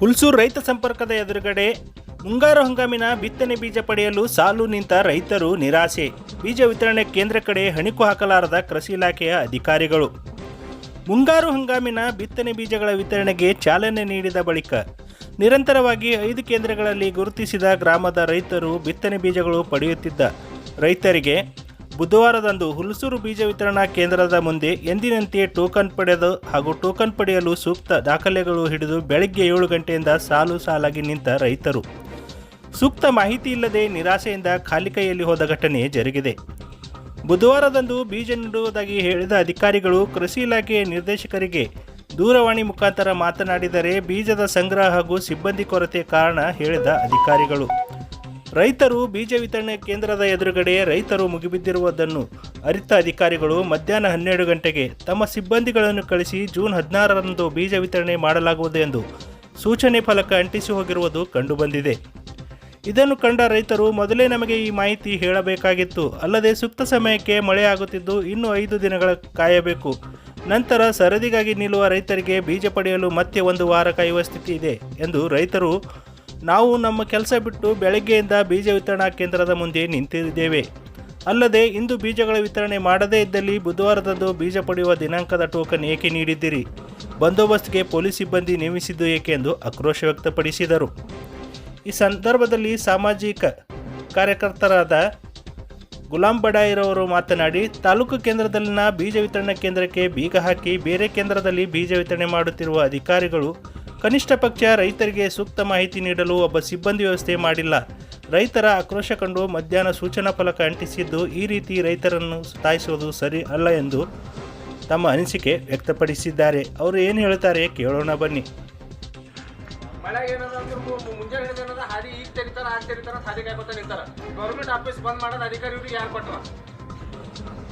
ಹುಲ್ಸೂರು ರೈತ ಸಂಪರ್ಕದ ಎದುರುಗಡೆ ಮುಂಗಾರು ಹಂಗಾಮಿನ ಬಿತ್ತನೆ ಬೀಜ ಪಡೆಯಲು ಸಾಲು ನಿಂತ ರೈತರು ನಿರಾಸೆ. ಬೀಜ ವಿತರಣೆ ಕೇಂದ್ರ ಕಡೆ ಹಣಿಕು ಹಾಕಲಾರದ ಕೃಷಿ ಇಲಾಖೆಯ ಅಧಿಕಾರಿಗಳು. ಮುಂಗಾರು ಹಂಗಾಮಿನ ಬಿತ್ತನೆ ಬೀಜಗಳ ವಿತರಣೆಗೆ ಚಾಲನೆ ನೀಡಿದ ಬಳಿಕ ನಿರಂತರವಾಗಿ ಐದು ಕೇಂದ್ರಗಳಲ್ಲಿ ಗುರುತಿಸಿದ ಗ್ರಾಮದ ರೈತರು ಬಿತ್ತನೆ ಬೀಜಗಳು ಪಡೆಯುತ್ತಿದ್ದ. ರೈತರಿಗೆ ಬುಧವಾರದಂದು ಹುಲಸೂರು ಬೀಜ ವಿತರಣಾ ಕೇಂದ್ರದ ಮುಂದೆ ಎಂದಿನಂತೆ ಟೋಕನ್ ಪಡೆದು ಹಾಗೂ ಟೋಕನ್ ಪಡೆಯಲು ಸೂಕ್ತ ದಾಖಲೆಗಳು ಹಿಡಿದು ಬೆಳಗ್ಗೆ ಏಳು ಗಂಟೆಯಿಂದ ಸಾಲು ಸಾಲಾಗಿ ನಿಂತ ರೈತರು. ಸೂಕ್ತ ಮಾಹಿತಿ ಇಲ್ಲದೆ ನಿರಾಸೆಯಿಂದ ಖಾಲಿ ಕೈಯಲ್ಲಿ ಹೋದ ಘಟನೆ ಜರುಗಿದೆ. ಬುಧವಾರದಂದು ಬೀಜ ನೀಡುವುದಾಗಿ ಹೇಳಿದ ಅಧಿಕಾರಿಗಳು ಕೃಷಿ ಇಲಾಖೆಯ ನಿರ್ದೇಶಕರಿಗೆ ದೂರವಾಣಿ ಮುಖಾಂತರ ಮಾತನಾಡಿದರೆ ಬೀಜದ ಸಂಗ್ರಹ ಹಾಗೂ ಸಿಬ್ಬಂದಿ ಕೊರತೆ ಕಾರಣ ಹೇಳಿದ ಅಧಿಕಾರಿಗಳು. ರೈತರು ಬೀಜ ವಿತರಣೆ ಕೇಂದ್ರದ ಎದುರುಗಡೆ ರೈತರು ಮುಗಿಬಿದ್ದಿರುವುದನ್ನು ಅರಿತ ಅಧಿಕಾರಿಗಳು ಮಧ್ಯಾಹ್ನ ಹನ್ನೆರಡು ಗಂಟೆಗೆ ತಮ್ಮ ಸಿಬ್ಬಂದಿಗಳನ್ನು ಕಳಿಸಿ ಜೂನ್ ಹದಿನಾರರಂದು ಬೀಜ ವಿತರಣೆ ಮಾಡಲಾಗುವುದು ಎಂದು ಸೂಚನೆ ಫಲಕ ಅಂಟಿಸಿ ಹೋಗಿರುವುದು ಕಂಡುಬಂದಿದೆ. ಇದನ್ನು ಕಂಡ ರೈತರು ಮೊದಲೇ ನಮಗೆ ಈ ಮಾಹಿತಿ ಹೇಳಬೇಕಾಗಿತ್ತು. ಅಲ್ಲದೆ ಸೂಕ್ತ ಸಮಯಕ್ಕೆ ಮಳೆಯಾಗುತ್ತಿದ್ದು ಇನ್ನೂ ಐದು ದಿನಗಳ ಕಾಯಬೇಕು. ನಂತರ ಸರದಿಗಾಗಿ ನಿಲ್ಲುವ ರೈತರಿಗೆ ಬೀಜ ಪಡೆಯಲು ಮತ್ತೆ ಒಂದು ವಾರ ಕಾಯುವ ಸ್ಥಿತಿ ಇದೆ ಎಂದು ರೈತರು ನಾವು ನಮ್ಮ ಕೆಲಸ ಬಿಟ್ಟು ಬೆಳಗ್ಗೆಯಿಂದ ಬೀಜ ವಿತರಣಾ ಕೇಂದ್ರದ ಮುಂದೆ ನಿಂತಿದ್ದೇವೆ. ಅಲ್ಲದೆ ಇಂದು ಬೀಜಗಳ ವಿತರಣೆ ಮಾಡದೇ ಇದ್ದಲ್ಲಿ ಬುಧವಾರದಂದು ಬೀಜ ಪಡೆಯುವ ದಿನಾಂಕದ ಟೋಕನ್ ಏಕೆ ನೀಡಿದ್ದೀರಿ? ಬಂದೋಬಸ್ತ್ಗೆ ಪೊಲೀಸ್ ಸಿಬ್ಬಂದಿ ನೇಮಿಸಿದ್ದು ಏಕೆ ಎಂದು ಆಕ್ರೋಶ ವ್ಯಕ್ತಪಡಿಸಿದರು. ಈ ಸಂದರ್ಭದಲ್ಲಿ ಸಾಮಾಜಿಕ ಕಾರ್ಯಕರ್ತರಾದ ಗುಲಾಂ ಬಡಾಯಿರವರು ಮಾತನಾಡಿ, ತಾಲೂಕು ಕೇಂದ್ರದಲ್ಲಿನ ಬೀಜ ವಿತರಣಾ ಕೇಂದ್ರಕ್ಕೆ ಬೀಗ ಹಾಕಿ ಬೇರೆ ಕೇಂದ್ರದಲ್ಲಿ ಬೀಜ ವಿತರಣೆ ಮಾಡುತ್ತಿರುವ ಅಧಿಕಾರಿಗಳು ಕನಿಷ್ಠ ಪಕ್ಷ ರೈತರಿಗೆ ಸೂಕ್ತ ಮಾಹಿತಿ ನೀಡಲು ಒಬ್ಬ ಸಿಬ್ಬಂದಿ ವ್ಯವಸ್ಥೆ ಮಾಡಿಲ್ಲ. ರೈತರ ಆಕ್ರೋಶ ಕಂಡು ಮಧ್ಯಾಹ್ನ ಸೂಚನಾ ಫಲಕ ಅಂಟಿಸಿದ್ದು ಈ ರೀತಿ ರೈತರನ್ನು ಸತಾಯಿಸುವುದು ಸರಿ ಅಲ್ಲ ಎಂದು ತಮ್ಮ ಅನಿಸಿಕೆ ವ್ಯಕ್ತಪಡಿಸಿದ್ದಾರೆ. ಅವರು ಏನು ಹೇಳ್ತಾರೆ ಕೇಳೋಣ ಬನ್ನಿ. ಮಳೆ ಹಾದಿ ಈಗ ಗೌರ್ಮೆಂಟ್ ಆಫೀಸ್ ಬಂದ್ ಮಾಡೋದು ಅಧಿಕಾರಿ ಯಾರು ಕೊಟ್ರ?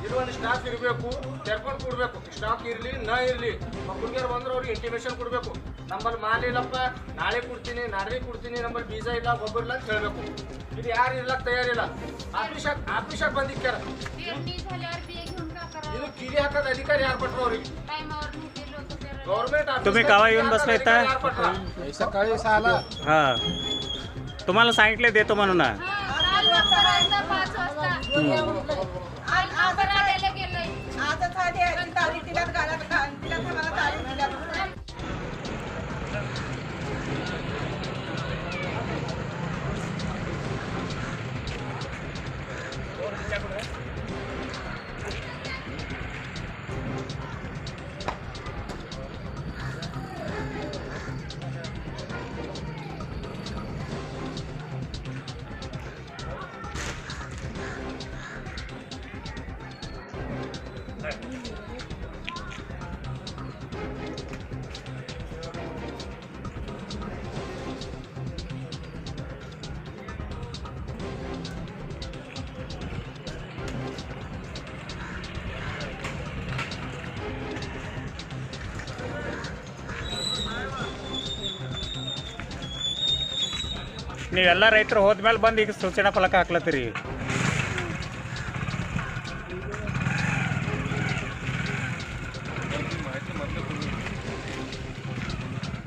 ಇದು ಒಂದು ಸ್ಟಾಫ್ ಇರಬೇಕು ತೆರ್ಕೊಂಡು ಕೊಡ್ಬೇಕು ಸ್ಟಾಫ್ ಇರಲಿ ನ ಇರಲಿ ಹುಡುಗಿಯರು ಬಂದ್ರೆ ಅವ್ರಿಗೆ ಇಂಟಿಮೇಷನ್ ಕೊಡಬೇಕು ನಮ್ಮಲ್ಲಿ ಮಾಲ್ ಇಲ್ಲಪ್ಪ ನಾಳೆ ಕೊಡ್ತೀನಿ ನಾಳೆ ಕೊಡ್ತೀನಿ ನಮ್ಮಲ್ಲಿ ಬೀಜ ಇಲ್ಲ ಗೊಬ್ಬರ ಇಲ್ಲ ಅಂತ ಹೇಳಬೇಕು ಇದು ಯಾರು ಇರ್ಲಕ್ ತಯಾರಿಲ್ಲ ಆಫೀಸಾಗ ಆಫೀಸಾಗ ಬಂದಿಕ್ಕ್ಯಾರ पेरणी झाल्यावर बी घेऊन का करावं ಇದು ಕಿಲಿ ಹಾಕೋದು ಅಧಿಕಾರಿ ಯಾರು ಕೊಟ್ರು ಅವ್ರಿಗೆ टायमावर नाही गेलो तर पेरणी गव्हर्नमेंट तुम्ही गावा येऊन बसला इथं? सकाळी सहाला हा तुम्हाला सांगितले देतो म्हणून आता काय? आता काय तिला घालत ನೀವೆಲ್ಲ ರೈತರು ಹೋದ್ಮೇಲೆ ಬಂದು ಈಗ ಸೂಚನಾ ಫಲಕ ಹಾಕ್ಲತ್ತೀರಿ.